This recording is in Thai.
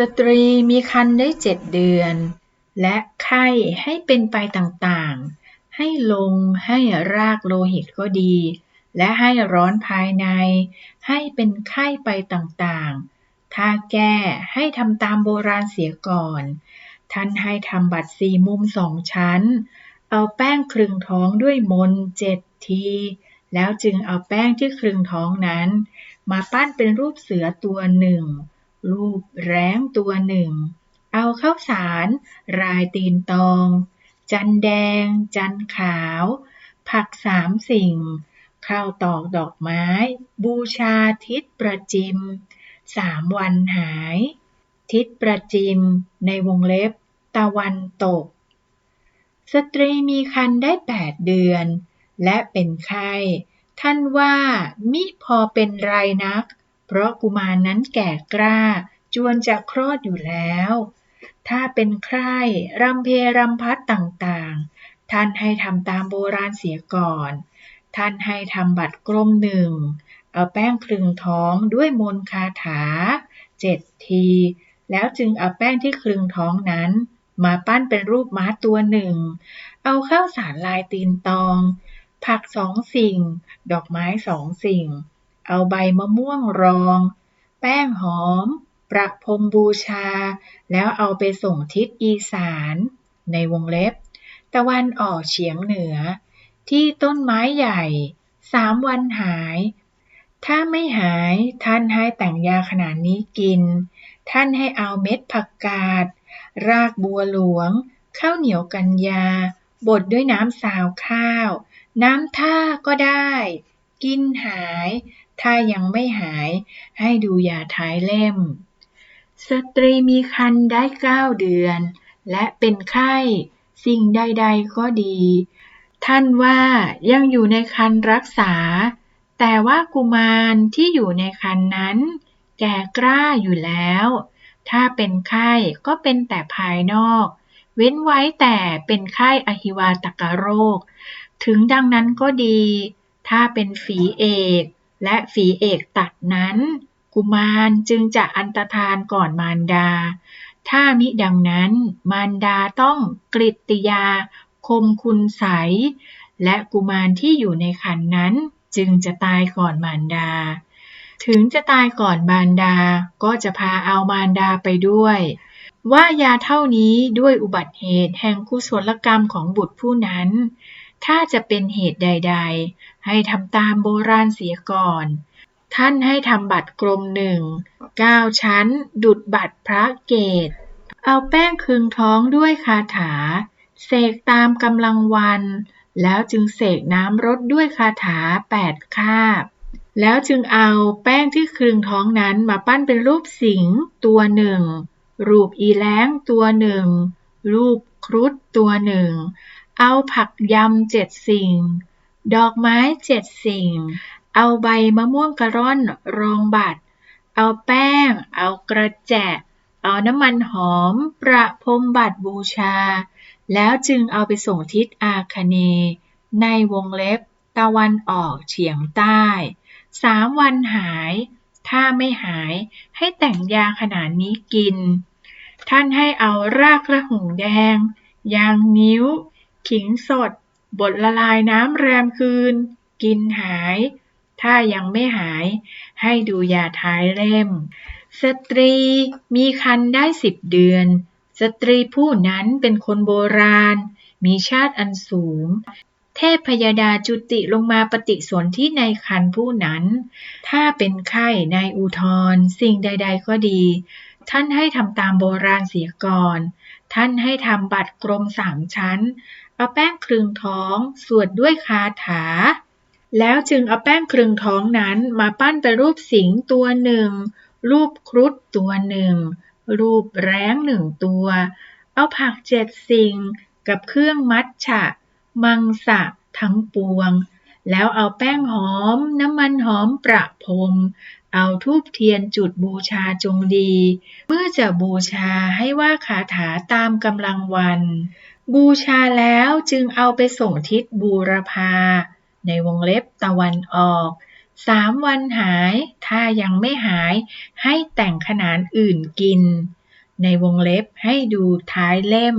สตรีมีครรภ์ได้เจ็ดเดือน และไข้ให้เป็นไปต่างๆ ให้ลงให้รากโลหิตก็ดี และให้ร้อนภายใน ให้เป็นไข้ไปต่างๆ ถ้าแก้ให้ทำตามโบราณเสียก่อน ท่านให้ทำบัตรสี่มุมสองชั้น เอาแป้งคลึงท้องด้วยมนเจ็ดที แล้วจึงเอาแป้งที่คลึงท้องนั้น มาปั้นเป็นรูปเสือตัวหนึ่ง รูปแร้งตัวหนึ่ง เอาข้าวสาร รายตีนตอง จันแดง จันขาว ผักสามสิ่ง ข้าวตอกดอกไม้ บูชาทิศประจิม สามวันหาย ทิศประจิม ในวงเล็บ ตะวันตก สตรีมีครรภ์ได้แปดเดือน และเป็นไข้ ท่านว่ามิพอเป็นไรนัก เพราะกุมารนั้นแก่กล้า จวนจะคลอดอยู่แล้ว ถ้าเป็นไข้รำเพรำพัดต่างๆ ท่านให้ทำตามโบราณเสียก่อน ท่านให้ทำบัตรกลมหนึ่ง เอาแป้งคลึงท้องด้วยมนต์คาถาเจ็ดที แล้วจึงเอาแป้งที่คลึงท้องนั้น มาปั้นเป็นรูปม้าตัวหนึ่ง เอาข้าวสารลายตีนตอง ผักสองสิ่ง ดอกไม้สองสิ่ง เอาใบมะม่วงรอง แป้งหอม ประพรมบูชา แล้วเอาไปส่งทิศอีสาน ในวงเล็บ ตะวันออกเฉียงเหนือ ที่ต้นไม้ใหญ่สามวันหาย ถ้าไม่หายท่านให้แต่งยาขนาดนี้กิน ท่านให้เอาเม็ดผักกาด รากบัวหลวง ข้าวเหนียวกันยาบดด้วยน้ำสาวข้าว น้ำท่าก็ได้ กินหาย ถ้ายังไม่หายให้ดูยาท้ายเล่ม สตรีมีครรภ์ได้เก้าเดือน และเป็นไข้ สิ่งใดๆก็ดี ท่านว่ายังอยู่ในครรภ์รักษา แต่ว่ากุมารที่อยู่ในครรภ์นั้น แก่กล้าอยู่แล้ว ถ้าเป็นไข้ก็เป็นแต่ภายนอก เว้นไว้แต่เป็นไข้อหิวาตกโรค ถึงดังนั้นก็ดี ถ้าเป็นฝีเอกและฝีเอกตัดนั้น กุมารจึงจะอันตรธานก่อนมารดา ถ้ามิดังนั้นมารดาต้องกริตยาคมคุณใส และกุมารที่อยู่ในครรภ์นั้นจึงจะตายก่อนมารดา ถึงจะตายก่อนมารดาก็จะพาเอามารดาไปด้วย ว่ายาเท่านี้ด้วยอุบัติเหตุแห่งกุศลกรรมของบุตรผู้นั้น ถ้าจะเป็นเหตุใดๆ ให้ทำตามโบราณเสียก่อน ท่านให้ทำบัตรกลมหนึ่งเก้าชั้น ดุดบัตรพระเกต เอาแป้งคึงท้องด้วยคาถา เสกตามกำลังวัน แล้วจึงเสกน้ำรดด้วยคาถาแปดคาบ แล้วจึงเอาแป้งที่คลึงท้องนั้นมาปั้นเป็นรูปสิงตัวหนึ่ง รูปอีแล้งตัวหนึ่ง รูปครุฑตัวหนึ่ง เอาผักยำเจ็ดสิ่ง ดอกไม้เจ็ดสิ่ง เอาใบมะม่วงกระร่อนรองบัตร เอาแป้ง เอากระแจเอาน้ำมันหอม ประพรมบัตรบูชา แล้วจึงเอาไปส่งทิศอาคเน ในวงเล็บ ตะวันออกเฉียงใต้สามวันหาย ถ้าไม่หายให้แต่งยาขนาดนี้กิน ท่านให้เอารากกระหุงแดง ยางนิ้ว ขิงสด บดละลายน้ำแรมคืน กินหาย ถ้ายังไม่หาย ให้ดูยาท้ายเล่ม สตรีมีครรภ์ได้สิบเดือน สตรีผู้นั้นเป็นคนโบราณ มีชาติอันสูง เทพพยาดาจุติลงมาปฏิสนธิในครรภ์ผู้นั้น ถ้าเป็นไข้ในอุทธรสิ่งใด ๆ ก็ดี ท่านให้ทำตามโบราณเสียก่อน ท่านให้ทำบัตรกลมสามชั้น เอาแป้งคลึงท้อง สวดด้วยคาถา แล้วจึงเอาแป้งคลึงท้องนั้นมาปั้นเป็นรูปสิงตัวหนึ่ง รูปครุฑตัวหนึ่ง รูปแร้งหนึ่งตัว เอาผักเจ็ดสิ่งกับเครื่องมัดฉะ มังสะทั้งปวง แล้วเอาแป้งหอม น้ำมันหอมประพรม เอาทูบเทียนจุดบูชาจงดี เมื่อจะบูชาให้ว่าคาถาตามกำลังวัน บูชาแล้วจึงเอาไปส่งทิศบูรพา ในวงเล็บตะวันออกสามวันหาย ถ้ายังไม่หาย ให้แต่งขนานอื่นกิน ในวงเล็บให้ดูท้ายเล่ม